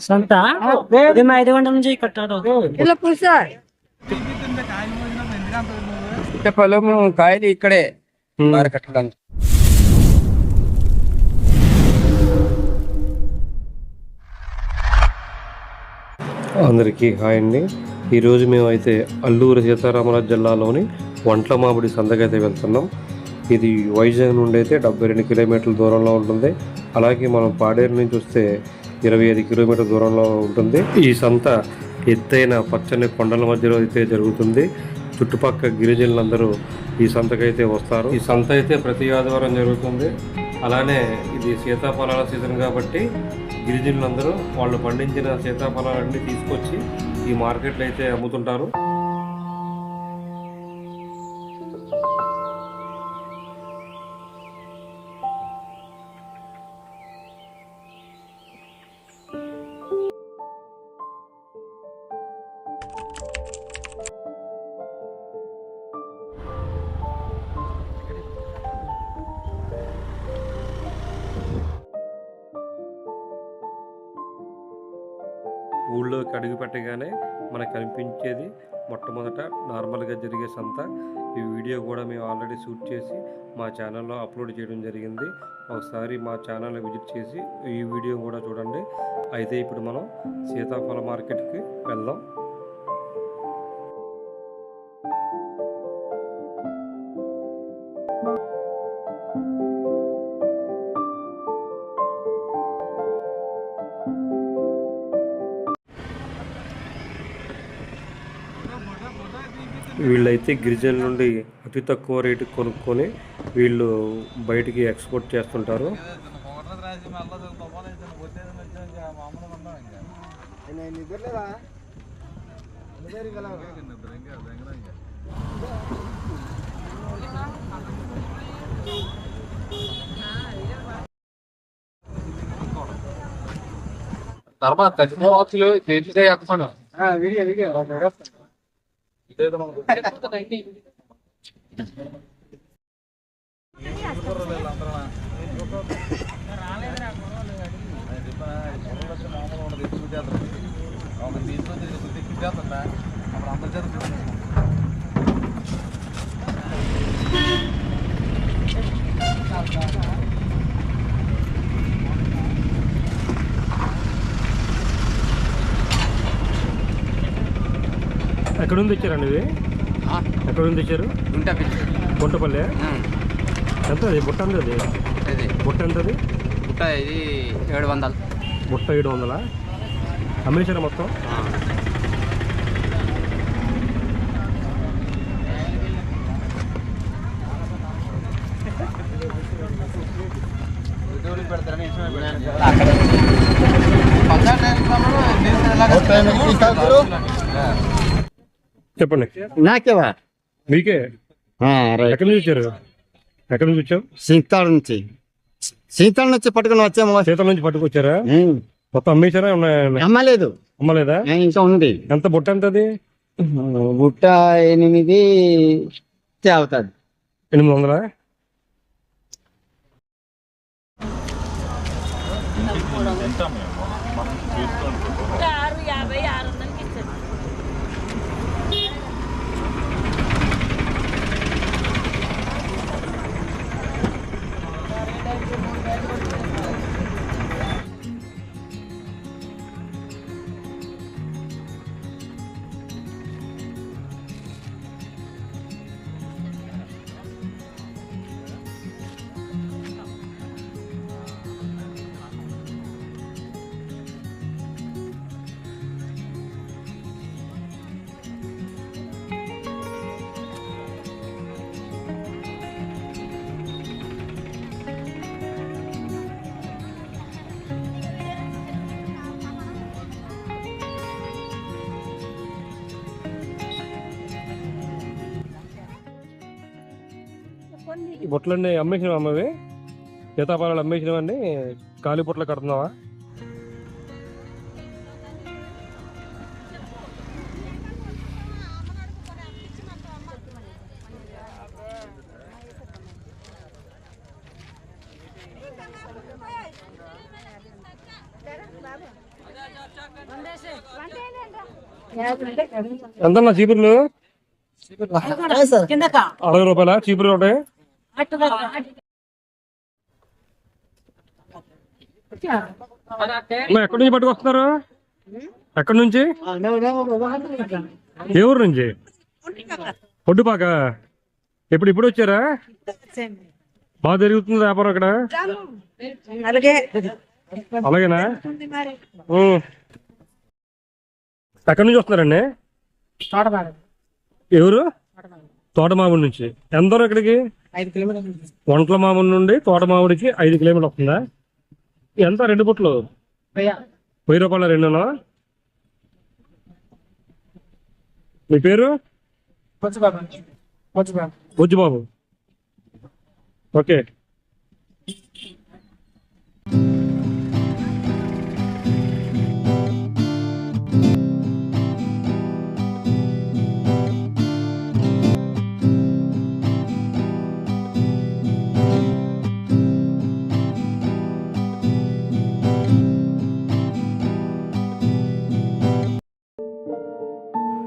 సంత? ఉదయం ఐదు గంటల నుంచి కట్టారు. ఇలా పులుసా? అంటే పొలము కాయలు ఇక్కడే కట్టడానికి. అందరికీ హాయ్ అండి. ఈరోజు మేమైతే అల్లూరు సీతారామరాజు జిల్లాలోని వంట్ల మామిడి సంతకైతే వెళ్తున్నాం. ఇది వైజాగ్ నుండి అయితే డెబ్బై రెండు కిలోమీటర్ల దూరంలో ఉంటుంది. అలాగే మనం పాడేరు నుంచి వస్తే ఇరవై ఐదు కిలోమీటర్ల దూరంలో ఉంటుంది. ఈ సంత ఎత్తైన పచ్చని కొండల మధ్యలో అయితే జరుగుతుంది. చుట్టుపక్కల గిరిజనులందరూ ఈ సంతకైతే వస్తారు. ఈ సంత అయితే ప్రతి ఆదివారం జరుగుతుంది. అలానే ఇది సీతాఫలాల సీజన్ కాబట్టి గిరిజనులందరూ వాళ్ళు పండించిన సీతాఫలాలన్నీ తీసుకొచ్చి ఈ మార్కెట్లో అయితే అమ్ముతుంటారు. ఊళ్ళోకి అడుగు పెట్టగానే మనకు కనిపించేది మొట్టమొదట నార్మల్గా జరిగే సంత. ఈ వీడియో కూడా మేము ఆల్రెడీ షూట్ చేసి మా ఛానల్లో అప్లోడ్ చేయడం జరిగింది. ఒకసారి మా ఛానల్ విజిట్ చేసి ఈ వీడియో కూడా చూడండి. అయితే ఇప్పుడు మనం సీతాఫల మార్కెట్కి వెళ్దాం. వీళ్ళైతే గిరిజనుల నుండి అతి తక్కువ రేటుకి కొనుక్కొని వీళ్ళు బయటికి ఎక్స్పోర్ట్ చేస్తుంటారు. తర్వాత వీడియో వీడియో. ఇదేదో మనకు తీసుకొచ్చేస్తాను తీసుకొచ్చి అప్పుడు అందరి చేత ఎక్కడ నుంచి తెచ్చారండి ఇవి ఎక్కడ నుంచి తెచ్చారు? గుంట గుంటపల్లి? ఎంత అది బుట్ట ఎంత అది? ఇది బుట్ట ఎంత అది గుట్ట ఇది ఏడు వందలు. బుట్ట ఏడు వందల? అమ్మేశారా మొత్తం? చెప్పండి. నాకేవా? మీకే? ఎక్కడి నుంచి వచ్చారు? ఎక్కడి నుంచి వచ్చావు? సింతాడు నుంచి. సింతాడు నుంచి పట్టుకుని వచ్చాము. శీతల నుంచి పట్టుకొచ్చారా? మొత్తం అమ్మేశారా? ఉన్నాయా? అమ్మలేదు. అమ్మలేదా? ఇంకా ఉంది. ఎంత బుట్ట ఎంత అది బుట్ట ఎనిమిది అవుతుంది. ఎనిమిది వందలా? ఈ బుట్టలన్నీ అమ్మేసినావా అమ్మవి? సీతాఫలాలు అమ్మేసినవన్నీ ఖాళీ బుట్టలు కడుతున్నావా? ఎంత చీపుర్లు? అరవై రూపాయల? చీపుర్లు ఉంటాయి? ఎక్కడి నుంచి పట్టుకొస్తున్నారు? ఎక్కడి నుంచి? ఏ ఊరు నుంచి? ఒడ్డుపాక ఇప్పుడు ఇప్పుడు వచ్చారా? బాగా జరుగుతుంది వ్యాపారం అక్కడ? అలాగే. అలాగేనా. ఎక్కడి నుంచి వస్తున్నారండి? ఎవరు తోటమామిడి నుంచి. ఎంత దూరం ఇక్కడికి వంటల మామిడి నుండి తోటమామిడికి ఐదు కిలోమీటర్లు వస్తుందా? ఎంత? రెండు పుట్లు? వెయ్యి. రూపాయల రెండునా? మీ పేరు? బుజ్జిబాబు ఓకే.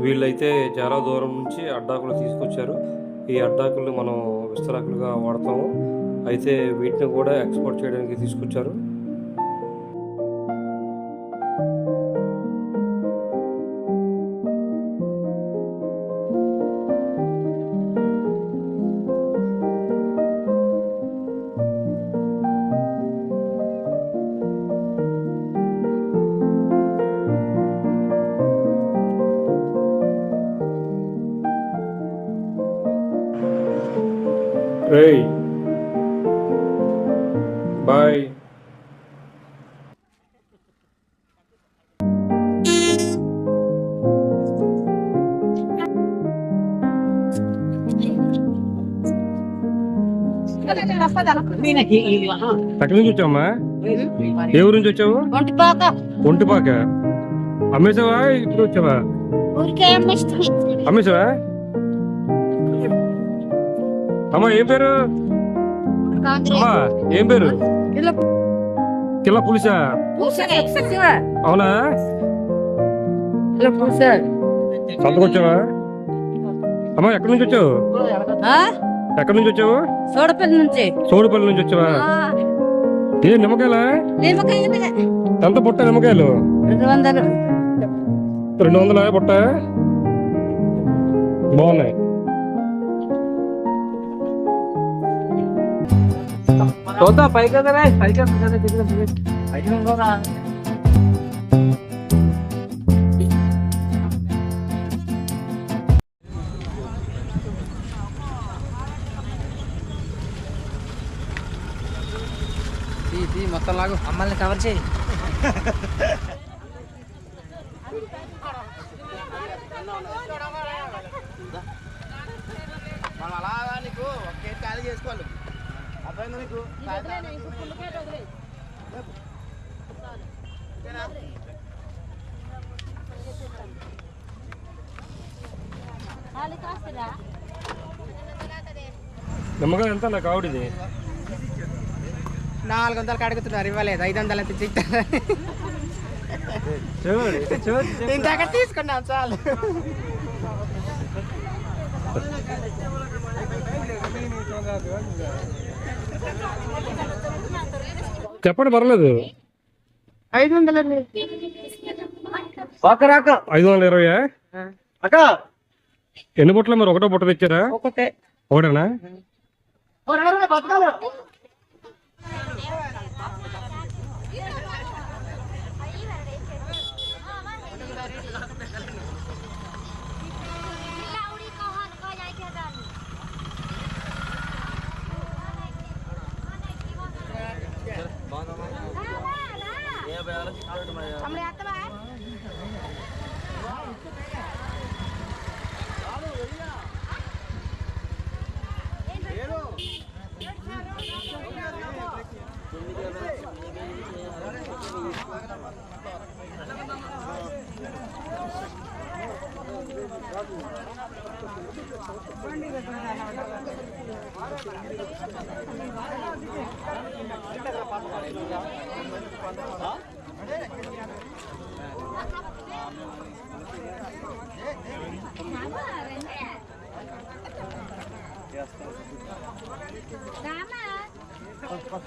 వీళ్ళైతే చాలా దూరం నుంచి అడ్డాకులు తీసుకొచ్చారు. ఈ అడ్డాకులు మనం విస్తరాకులుగా వాడతాము. అయితే వీటిని కూడా ఎక్స్పోర్ట్ చేయడానికి తీసుకొచ్చారు. ఎక్కడి నుంచి వచ్చావమ్మా ఏ ఊరు నుంచి వచ్చావు? ఒంటిపోక. అమ్మేసావా ఇప్పుడు వచ్చావా? అమ్మేసావా అమ్మా ఏం పేరు? అమ్మా ఏం పేరు? కిల్ల పులిసా? అవునా? సంతకొచ్చావా? అమ్మా ఎక్కడి నుంచి వచ్చావు? ఎక్కడి నుంచి వచ్చావు? సోడపల్లి నుంచి. సోడుపల్లి నుంచి వచ్చావా? ఏ నిమ్మకాయలా? నిమ్మకాయ ఎంత పుట్ట నిమ్మకాయలు? రెండు వందలు. రెండు వందల పుట్ట? బాగున్నాయి. చూద్దాం పైకి కదా పైకి మొత్తం లాగు మమ్మల్ని కవర్ చేయి. మనం అలా నీకు ఒకే ఖాళీ చేసుకోవాలి. అర్థమైందా నీకు? నిమ్మకాయ ఎంత? నాకు ఆవిడది. నాలుగు వందలు అడుగుతున్నారు ఇవ్వలేదు ఐదు వందలు అయితే ఇందాక తీసుకున్నాం చాలు. చెప్పండి పర్లేదు. ఐదు వందలు ఐదు వందల ఇరవై అక్క. ఎన్ని బుట్టలు మరి ఒకటో బుట్ట తెచ్చారా? ఒకటే. ఒకటేనా? there.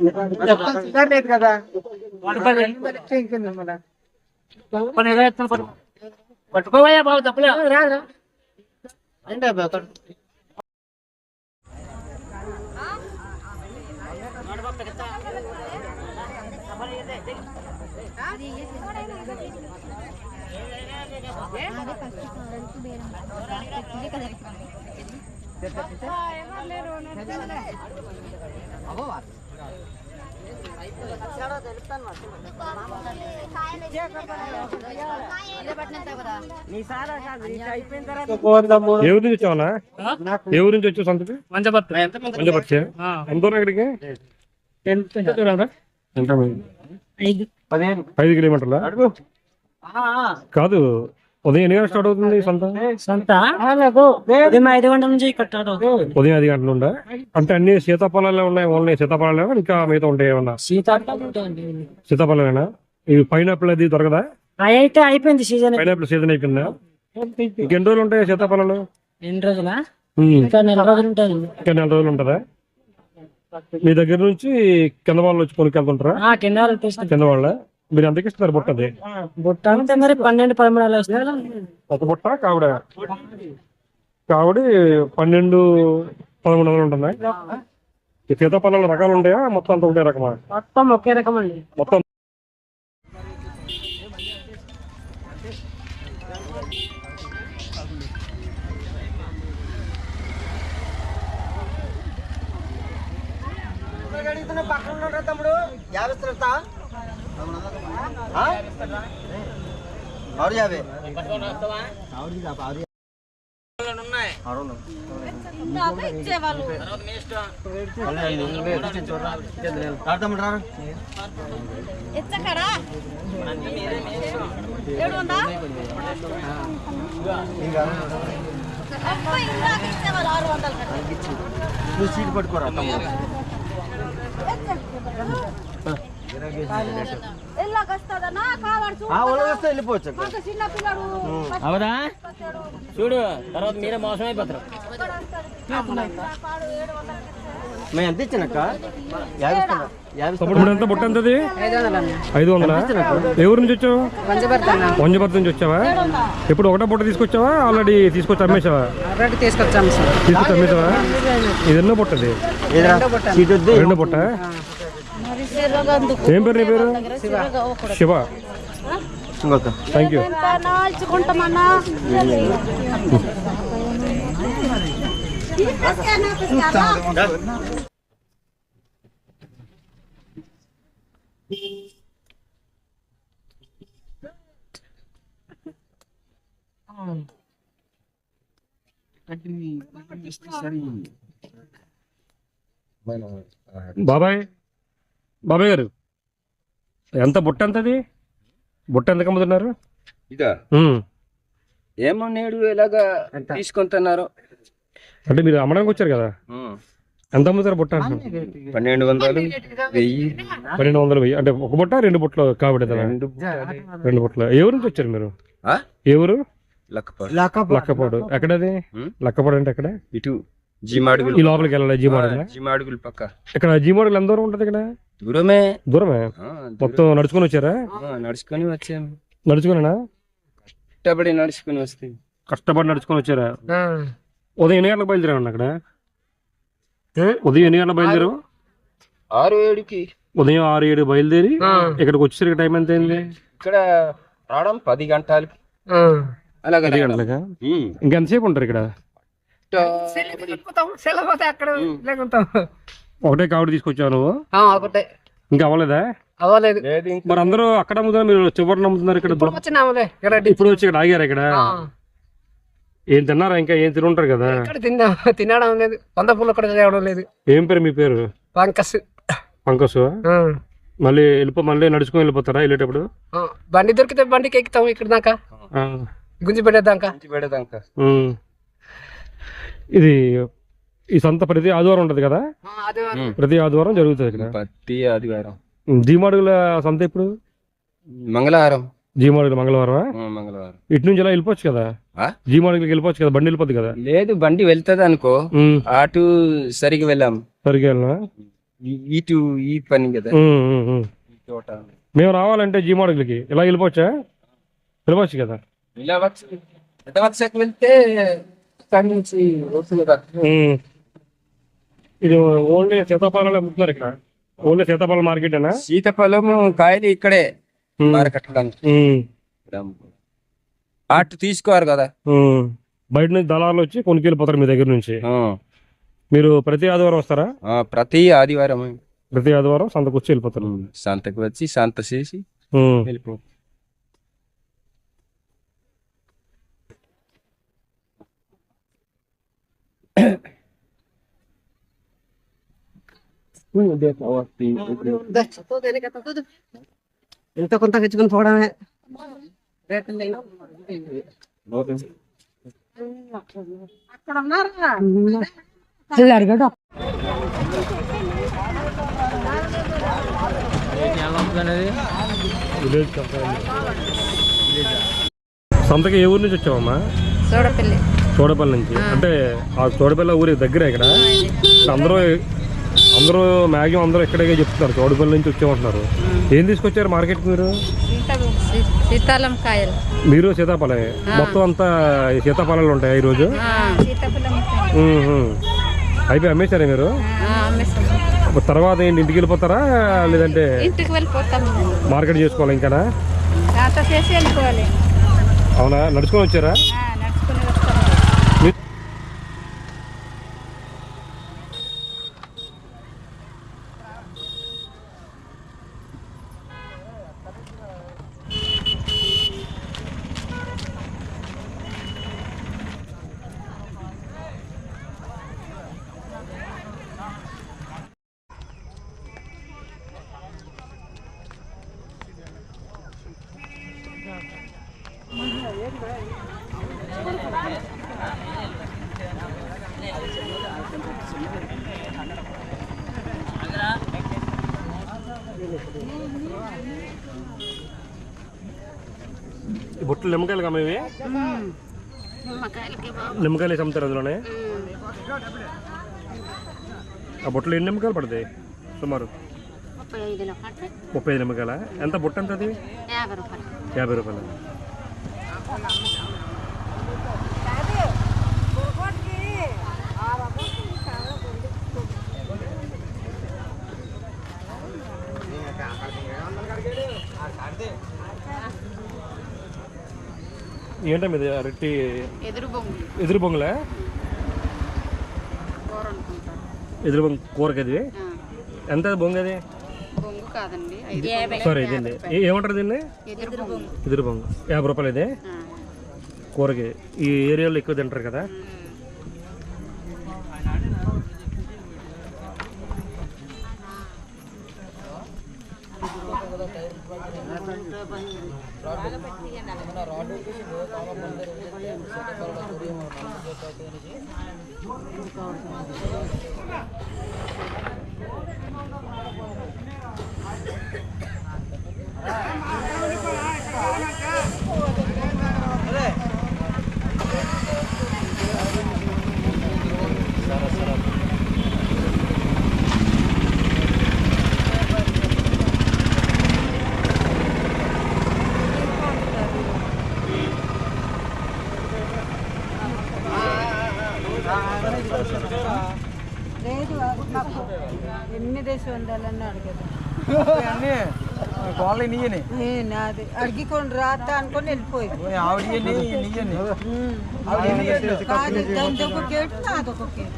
లేదు కదా పట్టుకోవయ్యా బాబు తప్పలేదు రాదు ఏ ఊరి నుంచి వచ్చావనా ఊరి నుంచి వచ్చావు సంతకి? మంజపర్చే ఎంత దూరం ఇక్కడికి? ఎంత దూరం రా? ఎంత ఐదు. కిలోమీటర్ల? కాదు. ఉదయం ఎన్ని గంటలు స్టార్ట్ అవుతుంది సంత? సంత? ఉదయం ఐదు గంటల నుంచి కట్టాడు ఉదయం ఐదు గంటలు ఉందా అంటే అన్ని సీతాఫలాలే ఉన్నాయి ఓన్లీ సీతాఫలాలే ఇంకా మిగతా ఉంటాయి ఏమన్నా? సీతాఫలమేనా? ఇవి పైనాపిల్ అది దొరకదా? అయితే అయిపోయింది సీజన్. పైనాపిల్ సీజన్ అయిపోయిందా? ఇంకెన్ని రోజులు ఉంటాయి సీతాఫలాలు? ఎన్ని రోజులా. ఇంకా నెల రోజులు ఉంటుంది ఇంకా నెల రోజులు ఉంటుందా? మీ దగ్గర నుంచి కింద వాళ్ళు వచ్చి కొనుక్కెళ్తుంటారా? ఆ కింద వాళ్ళు. కింద వాళ్ళ? మీరు ఎంతకి ఇస్తున్నారు బుట్టది బుట్ట అంటే మరి పన్నెండు పదమూడు ఒక బుట్ట కావిడ? కావిడి పన్నెండు పదమూడు వందలు ఉంటుందా? ఈ సీతాఫలాల రకాలు ఉంటాయా? మొత్తం అంత ఉండే రకమా? మొత్తం ఒకే రకం అండి. మొత్తం. పక్కన ఉన్నాడు తమ్ముడు. యాభై ఆరు యాభై ఇచ్చేవాళ్ళు నువ్వు సీట్ పట్టుకోరా వెళ్ళిపోవచ్చు అవుదా చూడు తర్వాత మీరే మోసం అయిపోతారు మేము ఎంత ఇచ్చానక్క. ఇప్పుడు ఎంత? బుట్ట ఎంతది? ఐదు వందలు? ఊరు నుంచి వచ్చావు? వంజభర్త నుంచి వచ్చావా? ఇప్పుడు ఒకటే బుట్ట తీసుకొచ్చావా? ఆల్రెడీ తీసుకొచ్చి అమ్మేసావా ఆల్రెడీ తీసుకొచ్చాము సార్. తీసుకొచ్చి అమ్మేసావా ఇది ఎన్నో బుట్టది రెండు బుట్ట ఏం పేరు నీ పేరు? శివ. థ్యాంక్ యూ బాబాయ్. బాబాయ్ గారు ఎంత బుట్ట ఎంతది? బుట్ట ఎంత అమ్ముతున్నారు ఇదా. ఏమో నేడు ఎలాగా తీసుకుంటున్నారు అంటే మీరు అమ్మడానికి వచ్చారు కదా? ఎంత అమ్ముతారు బుట్ట? పన్నెండు వందలు వెయ్యి. పన్నెండు వందలు వెయ్యి. అంటే ఒక బుట్ట రెండు బుట్టలు కాబట్టి రెండు రెండు బుట్టలు. ఊరు నుంచి వచ్చారు మీరు? ఊరు? లక్కపాడు. లక్కపాడు. ఎక్కడది. లక్కపాడు అంటే ఎక్కడ? ఇటు. ఈ లోపలికి వెళ్ళాలి జీమాడుగా జీమాడుగులు పక్క. ఇక్కడ జీమాడుగులు ఎంత దూరం ఉంటుంది ఇక్కడ? దూరమే. దూరమే. మొత్తం నడుచుకొని వచ్చారా? నడుచుకొని వచ్చాము నడుచుకునేనా? కష్టపడి నడుచుకొని వస్తే. కష్టపడి నడుచుకొని వచ్చారా? ఉదయం ఎన్ని గంటలకు బయలుదేరాను అక్కడ? ఉదయం ఎన్ని గంటలకు బయలుదేరావు? ఆరు ఏడుకి. ఉదయం ఆరు ఏడు బయలుదేరి ఇక్కడికి వచ్చేసరికి టైం ఎంత అయింది? ఇక్కడ రావడం పది గంటలకి. అలాగే గంటలకా. ఇంకెంతసేపు ఉంటారు ఇక్కడ? ఒకటే కావిడి తీసుకొచ్చావు నువ్వు? ఒకటే. ఇంకా అవ్వలేదా? అవ్వలేదు. మరి అందరూ అక్కడ అమ్ముతున్నారు మీరు చివరిని అమ్ముతున్నారు ఇక్కడ ఇప్పుడు వచ్చి ఇక్కడ ఆగారు ఇక్కడ? ఏం తిన్నారా ఇంకా? ఏం తినుంటారు కదా? ఇక్కడ తిన్నా తినడం లేదు. వంద పూలు కూడా తేవడం లేదు. ఏం పేరు మీ పేరు? పంకస్. పంకసు? మళ్ళీ వెళ్ళిపో మళ్ళీ నడుచుకొని వెళ్ళిపోతారా వెళ్ళేటప్పుడు? ఆ, బండి దొరికితే బండికి ఎక్కుతాం ఇక్కడ దాకా. గుంజి పెట్టేదాకా. పెడదాక ఉమ్. ఇది ఈ సంత ప్రతి ఆదివారం ఉంటది కదా? ప్రతి ఆదివారం జరుగుతుంది ఇక్కడ. ప్రతి ఆదివారం. జీమాడుగుల సంత ఎప్పుడు? మంగళవారం. జీమాడుగుల మంగళవారం ఆ, మంగళవారం. ఇటు నుంచి ఇలా వెళ్ళిపోవచ్చు కదా? ఆ? జీమాడుగులకి వెళ్ళిపోవచ్చు కదా? బండి వెళ్ళిపోద్ది కదా? లేదు బండి వెళ్తుంది అనుకో. అటు సరిగా వెళ్ళాం. సరిగ్గా వెళ్ళినా? ఈ- ఇటు ఈ పని కదా. తోట. మేము రావాలంటే జీమాడుగులకి. ఇలా వెళ్ళిపోవచ్చా? వెళ్ళిపోవచ్చు కదా? ఇలా వచ్చి ఎంత వచ్చాక వెళ్తే అక్కడి నుంచి వస్తుంది కదా ఉమ్. ఇది ఓన్లీ సీతాఫలాలు అమ్ముతున్నారు ఇక్కడ. ఓన్లీ సీతాఫలం మార్కెటేనా సీతాఫలం కాయలు ఇక్కడే అటు తీసుకోరు కదా. బయట నుంచి దళాలు వచ్చి కొనుక్కెళ్ళిపోతారు మీ దగ్గర నుంచి. ఆ, మీరు ప్రతి ఆదివారం వస్తారా? ప్రతి ఆదివారం ప్రతి ఆదివారం సంతకు వచ్చి వెళ్ళిపోతారు. సంతకు వచ్చి సంత చేసి. వెళ్ళిపో ఎంత కొంత తెచ్చుకొని పోవడమే. అక్కడ ఉన్నారా విలేజ్ సంత. సంతకి ఏ ఊరు నుంచి వచ్చావమ్మా? చూడపల్లి తోడపల్లి నుంచి. అంటే ఆ తోడపల్లి ఊరి దగ్గర ఇక్కడ అందరూ అందరూ మ్యాక్సిమం అందరూ ఇక్కడే చెప్తున్నారు. తోడపల్లి నుంచి వచ్చామంటున్నారు. ఏం తీసుకొచ్చారు మార్కెట్ మీరు? సీతాలం కాయలు. మీరు సీతాఫలమే? మొత్తం అంతా సీతాఫలాలు ఉంటాయి ఈ రోజు? సీతాఫలం అయిపోయి అమ్మేశారా మీరు? తర్వాత ఏంటి ఇంటికి వెళ్ళిపోతారా? లేదంటే ఇంటికి వెళ్ళిపోతాం. మార్కెట్ చేసుకోవాలి ఇంకానా? అంత చేసి వెళ్ళిపోవాలి. అవునా? నడుచుకొని వచ్చారా నడుచుకుని వస్తాం ఈ బుట్టలు నిమ్మకాయలు కమ్మేవి నిమ్మకాయలు వేసి అమ్ముతారు అందులోనే? ఆ బుట్టలు ఎన్ని నిమ్మకాయలు పడతాయి? సుమారు. ముప్పై ఐదు నిమ్మకాయల? ఎంత బుట్ట ఎంత అది? యాభై రూపాయలు. యాభై రూపాయలు ఏంటమ్మా ఇది అరటి ఎదురు బొంగులు ఎదురు బొంగులా కూర అనుకుంటారు ఎదురు బొంగు కూరకి అది ఎంత అది బొంగు అది బొంగు కాదండి ఐదు సారీ ఇదండి ఏ- ఏమంటారు దీన్ని ఎదురు బొంగు ఎదురు బొంగు యాభై రూపాయలు ఇది కూరకి ఈ ఏరియాలో ఎక్కువ తింటారు కదా రాడ్ ఎన్ని దేశం ఉండాలని అడిగేది కోళ్ళ నీయని నాది అడిగికొని రాత అనుకొని వెళ్ళిపోయి ఆవిడ నీయని కాదు దాని ఒక గేట్ నాది ఒక గేట్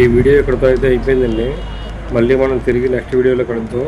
ఈ వీడియో ఇక్కడితో అయితే అయిపోయిందండి. మళ్ళీ మనం తిరిగి నెక్స్ట్ వీడియోలో కలుద్దాం.